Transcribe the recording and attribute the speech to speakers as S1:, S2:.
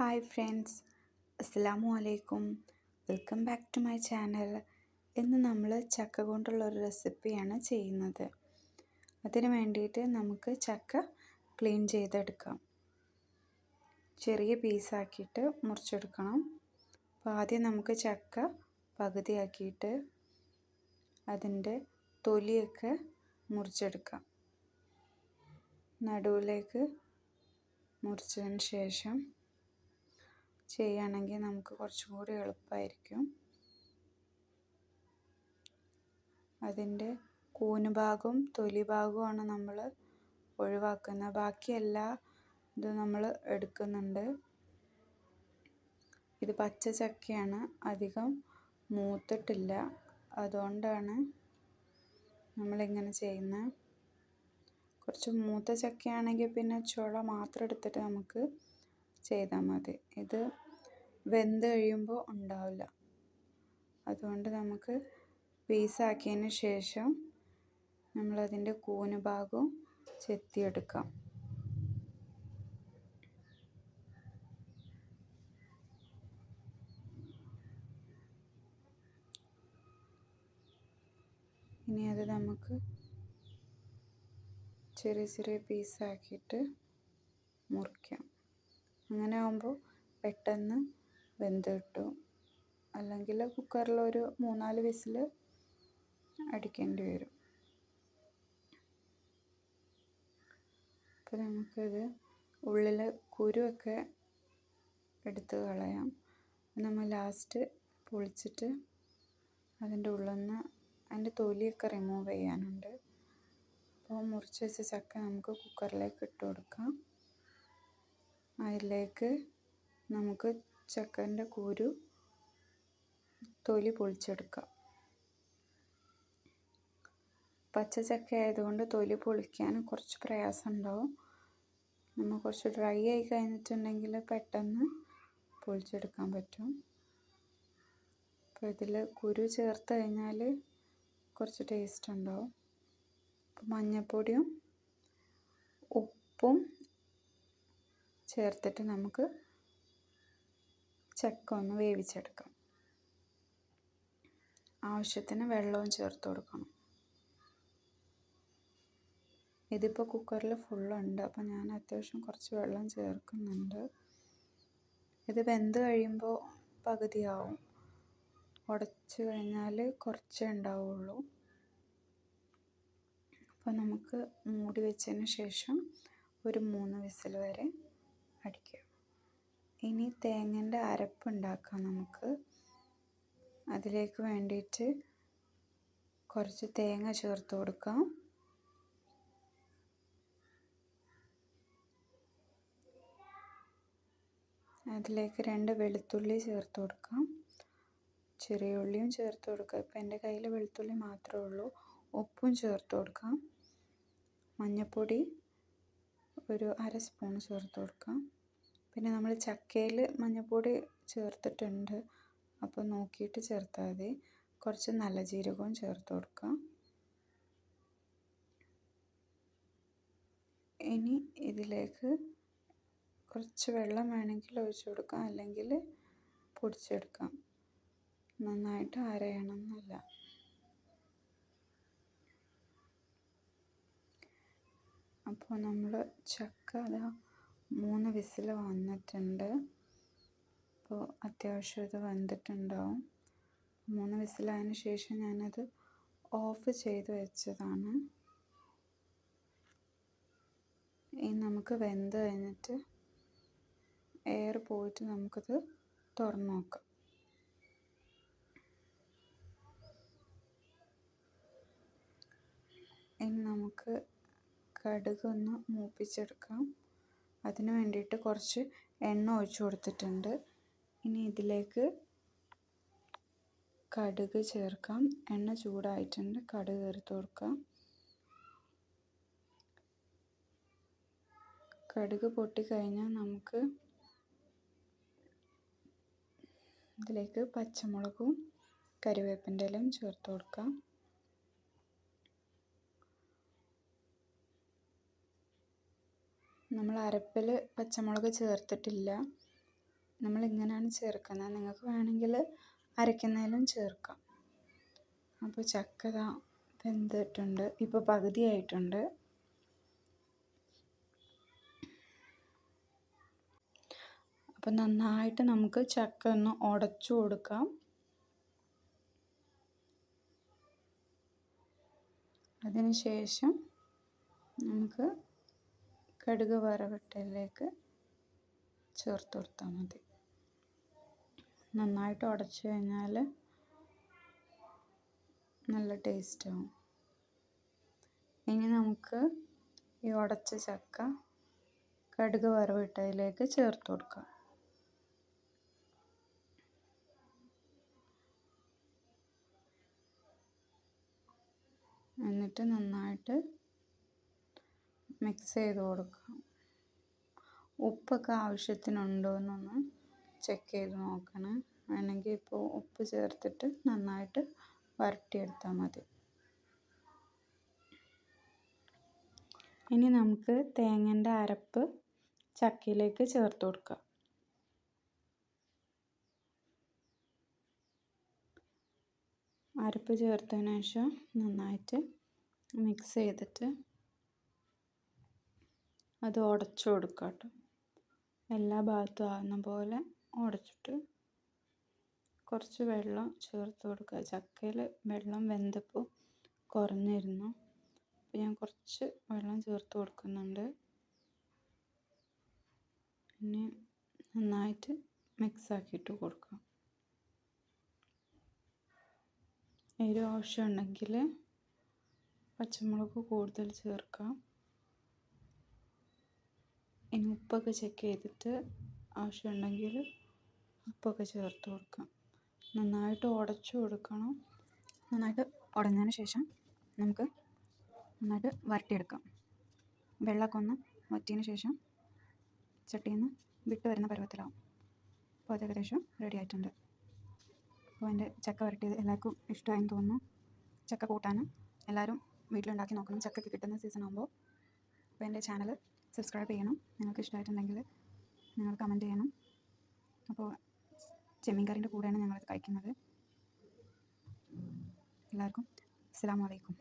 S1: Hi friends. അസ്സാം വലൈക്കും welcome back to my channel. ഇന്ന് നമ്മൾ ചക്ക കൊണ്ടുള്ള ഒരു റെസിപ്പിയാണ് ചെയ്യുന്നത്. അതിന് വേണ്ടിയിട്ട് നമുക്ക് ചക്ക ക്ലീൻ ചെയ്തെടുക്കാം. ചെറിയ പീസാക്കിയിട്ട് മുറിച്ചെടുക്കണം. അപ്പോൾ ആദ്യം നമുക്ക് ചക്ക പകുതിയാക്കിയിട്ട് അതിന്റെ തൊലിയൊക്കെ മുറിച്ചെടുക്കാം. നടുവിലേക്ക് മുറിച്ചതിന് ശേഷം ചെയ്യുകയാണെങ്കിൽ നമുക്ക് കുറച്ചും കൂടി എളുപ്പമായിരിക്കും. അതിന്റെ കൂന് ഭാഗവും തൊലി ഭാഗവുമാണ് നമ്മൾ ഒഴിവാക്കുന്നത്. ബാക്കി എല്ലാ ഇതും നമ്മൾ എടുക്കുന്നുണ്ട്. ഇത് പച്ച ചക്കയാണ്. അധികം മൂത്തിട്ടില്ല. അതുകൊണ്ടാണ് നമ്മളിങ്ങനെ ചെയ്യുന്നത്. കുറച്ച് മൂത്ത ചക്കയാണെങ്കിൽ പിന്നെ ചുള മാത്രം എടുത്തിട്ട് നമുക്ക് ചെയ്താൽ മതി. ഇത് വെന്ത് കഴിയുമ്പോൾ ഉണ്ടാവില്ല. അതുകൊണ്ട് നമുക്ക് പീസാക്കിയതിന് ശേഷം നമ്മളതിന്റെ കൂന് ഭാഗവും ചെത്തിയെടുക്കാം. ഇനി അത് നമുക്ക് ചെറിയ ചെറിയ പീസാക്കിയിട്ട് മുറിക്കാം. അങ്ങനെ ആകുമ്പോൾ പെട്ടെന്ന് വെന്ത് കിട്ടും. അല്ലെങ്കിൽ കുക്കറിൽ ഒരു മൂന്നാൽ വിസിൽ അടിക്കേണ്ടി വരും. അപ്പോൾ നമുക്കിത് ഉള്ളിൽ കുരുവൊക്കെ എടുത്ത് കളയാം. നമ്മൾ ലാസ്റ്റ് പൊളിച്ചിട്ട് അതിന്റെ ഉള്ളിൽ നിന്ന് അതിന്റെ തൊലിയൊക്കെ റിമൂവ് ചെയ്യാനുണ്ട്. അപ്പോൾ മുറിച്ച് വെച്ച ചക്ക നമുക്ക് കുക്കറിലേക്ക് ഇട്ട് കൊടുക്കാം. അതിലേക്ക് നമുക്ക് ചക്കന്റെ കുരു തൊലി പൊളിച്ചെടുക്കാം. പച്ച ചക്ക ആയതുകൊണ്ട് തൊലി പൊളിക്കാൻ കുറച്ച് പ്രയാസം ഉണ്ടാവും നമ്മൾ കുറച്ച് ഡ്രൈ ആയി കഴിഞ്ഞിട്ടുണ്ടെങ്കിൽ പെട്ടെന്ന് പൊളിച്ചെടുക്കാൻ പറ്റും. അപ്പോൾ ഇതിൽ കുരു ചേർത്ത് കഴിഞ്ഞാൽ കുറച്ച് ടേസ്റ്റ് ഉണ്ടാവും. മഞ്ഞൾപ്പൊടിയും ഉപ്പും ചേർത്തിട്ട് നമുക്ക് ചക്ക ഒന്ന് വേവിച്ചെടുക്കാം. ആവശ്യത്തിന് വെള്ളവും ചേർത്ത് കൊടുക്കണം. ഇതിപ്പോൾ കുക്കറിൽ ഫുള്ളുണ്ട് അപ്പോൾ ഞാൻ അത്യാവശ്യം കുറച്ച് വെള്ളം ചേർക്കുന്നുണ്ട്. ഇത് വെന്ത് കഴിയുമ്പോൾ പകുതിയാവും. ഉടച്ച് കഴിഞ്ഞാൽ കുറച്ചേ ഉണ്ടാവുള്ളൂ. അപ്പോൾ നമുക്ക് മൂടി വെച്ചതിന് ശേഷം ഒരു മൂന്ന് വിസിൽ വരെ അടിക്കുക ഇനി തേങ്ങന്റെ അരപ്പ് ഉണ്ടാക്കാം നമുക്ക്. അതിലേക്ക് വേണ്ടിയിട്ട് കുറച്ച് തേങ്ങ ചേർത്ത് കൊടുക്കാം. അതിലേക്ക് രണ്ട് വെളുത്തുള്ളി ചേർത്ത് കൊടുക്കാം. ചെറിയ ഉള്ളിയും ചേർത്ത് കൊടുക്കാം. ഇപ്പം എന്റെ കയ്യിൽ വെളുത്തുള്ളി മാത്രമേ ഉള്ളൂ. ഉപ്പും ചേർത്ത് കൊടുക്കാം. മഞ്ഞൾപ്പൊടി ഒരു അര സ്പൂൺ ചേർത്ത് കൊടുക്കാം. പിന്നെ നമ്മൾ ചക്കയിൽ മഞ്ഞൾപ്പൊടി ചേർത്തിട്ടുണ്ട്. അപ്പോൾ നോക്കിയിട്ട് ചേർത്താൽ മതി. കുറച്ച് നല്ല ജീരകവും ചേർത്ത് കൊടുക്കാം. ഇനി ഇതിലേക്ക് കുറച്ച് വെള്ളം വേണമെങ്കിൽ ഒഴിച്ചു കൊടുക്കാം. അല്ലെങ്കിൽ പൊടിച്ചെടുക്കാം. നന്നായിട്ട് അരയണം അപ്പോൾ നമ്മൾ ചക്ക അതാ മൂന്ന് വിസിൽ വന്നിട്ടുണ്ട്. അപ്പോൾ അത്യാവശ്യം ഇത് വെന്തിട്ടുണ്ടാവും മൂന്ന് വിസിലായതിന് ശേഷം ഞാനത് ഓഫ് ചെയ്ത് വെച്ചതാണ്. ഇനി നമുക്ക് വെന്ത് കഴിഞ്ഞിട്ട് എയർ പോയിട്ട് നമുക്കത് തുറന്നു നോക്കാം. ഇനി നമുക്ക് കടുക് ഒന്ന് മൂപ്പിച്ചെടുക്കാം. അതിന് വേണ്ടിയിട്ട് കുറച്ച് എണ്ണ ഒഴിച്ച് കൊടുത്തിട്ടുണ്ട്. ഇനി ഇതിലേക്ക് കടുക് ചേർക്കാം. എണ്ണ ചൂടായിട്ടുണ്ട്. കടുക് ചേർത്ത് കൊടുക്കാം. കടുക് പൊട്ടിക്കഴിഞ്ഞാൽ നമുക്ക് ഇതിലേക്ക് പച്ചമുളകും കരുവേപ്പിന്റെ ഇലയും ചേർത്ത് കൊടുക്കാം. നമ്മൾ അരപ്പിൽ പച്ചമുളക് ചേർത്തിട്ടില്ല. നമ്മൾ ഇങ്ങനെയാണ് ചേർക്കുന്നത്. നിങ്ങൾക്ക് വേണമെങ്കിൽ അരയ്ക്കുന്നതിലും ചേർക്കാം. അപ്പോൾ ചക്ക ഇതാ വെന്തിട്ടുണ്ട്. ഇപ്പോൾ പകുതിയായിട്ടുണ്ട് അപ്പോൾ നന്നായിട്ട് നമുക്ക് ചക്ക ഒന്ന് ഉടച്ചു കൊടുക്കാം. അതിനുശേഷം നമുക്ക് കടുക് വറവിട്ടതിലേക്ക് ചേർത്ത് കൊടുത്താൽ മതി. നന്നായിട്ട് ഉടച്ചു കഴിഞ്ഞാൽ നല്ല ടേസ്റ്റാവും ഇനി നമുക്ക് ഈ ഉടച്ച ചക്ക കടുക് വറവിട്ടതിലേക്ക് ചേർത്ത് കൊടുക്കാം. എന്നിട്ട് നന്നായിട്ട് മിക്സ് ചെയ്ത് കൊടുക്കാം ഉപ്പൊക്കെ ആവശ്യത്തിനുണ്ടോ എന്നൊന്ന് ചെക്ക് ചെയ്ത് നോക്കണം. വേണമെങ്കിൽ ഇപ്പോൾ ഉപ്പ് ചേർത്തിട്ട് നന്നായിട്ട് വരട്ടിയെടുത്താൽ മതി. ഇനി നമുക്ക് തേങ്ങന്റെ അരപ്പ് ചക്കയിലേക്ക് ചേർത്ത് കൊടുക്കാം. അരപ്പ് ചേർത്തതിന് ശേഷം നന്നായിട്ട് മിക്സ് ചെയ്തിട്ട് അത് ഉടച്ചു കൊടുക്കുക കേട്ടോ. എല്ലാ ഭാഗത്തും ആകുന്ന പോലെ ഉടച്ചിട്ട് കുറച്ച് വെള്ളം ചേർത്ത് കൊടുക്കുക. ചക്കയിൽ വെള്ളം വെന്തപ്പോൾ കുറഞ്ഞിരുന്നു. അപ്പോൾ ഞാൻ കുറച്ച് വെള്ളം ചേർത്ത് കൊടുക്കുന്നുണ്ട്. പിന്നെ നന്നായിട്ട് മിക്സ് ആക്കിയിട്ട് കൊടുക്കുക എരിവ് ആവശ്യമുണ്ടെങ്കിൽ പച്ചമുളക് കൂടുതൽ ചേർക്കാം. ഇനി ഉപ്പൊക്കെ ചെക്ക് ചെയ്തിട്ട് ആവശ്യമുണ്ടെങ്കിൽ ഉപ്പൊക്കെ ചേർത്ത് കൊടുക്കാം. നന്നായിട്ട് ഉടച്ചു കൊടുക്കണം. നന്നായിട്ട് ഉടഞ്ഞതിന് ശേഷം നമുക്ക് നന്നായിട്ട് വരട്ടിയെടുക്കാം. വെള്ളമൊക്കെ ഒന്ന് വറ്റിയതിന് ശേഷം ചട്ടിയിൽ നിന്ന് വിട്ട് വരുന്ന പരുവത്തിലാവും. അപ്പോൾ അത് ഏകദേശം റെഡി ആയിട്ടുണ്ട്. അപ്പോൾ എന്റെ ചക്ക വരട്ടിയത് എല്ലാവർക്കും ഇഷ്ടമായെന്ന് തോന്നുന്നു. ചക്ക കൂട്ടാനും എല്ലാവരും വീട്ടിലുണ്ടാക്കി നോക്കണം. ചക്കയ്ക്ക് കിട്ടുന്ന സീസൺ ആകുമ്പോൾ അപ്പോൾ എന്റെ ചാനൽ സബ്സ്ക്രൈബ് ചെയ്യണം. നിങ്ങൾക്ക് ഇഷ്ടമായിട്ടുണ്ടെങ്കിൽ നിങ്ങൾ കമന്റ് ചെയ്യണം. അപ്പോൾ ചെമ്മീൻ കറീന്റെ കൂടെയാണ് ഞങ്ങളിത് കഴിക്കുന്നത്. എല്ലാവർക്കും അസ്സാം വലൈക്കും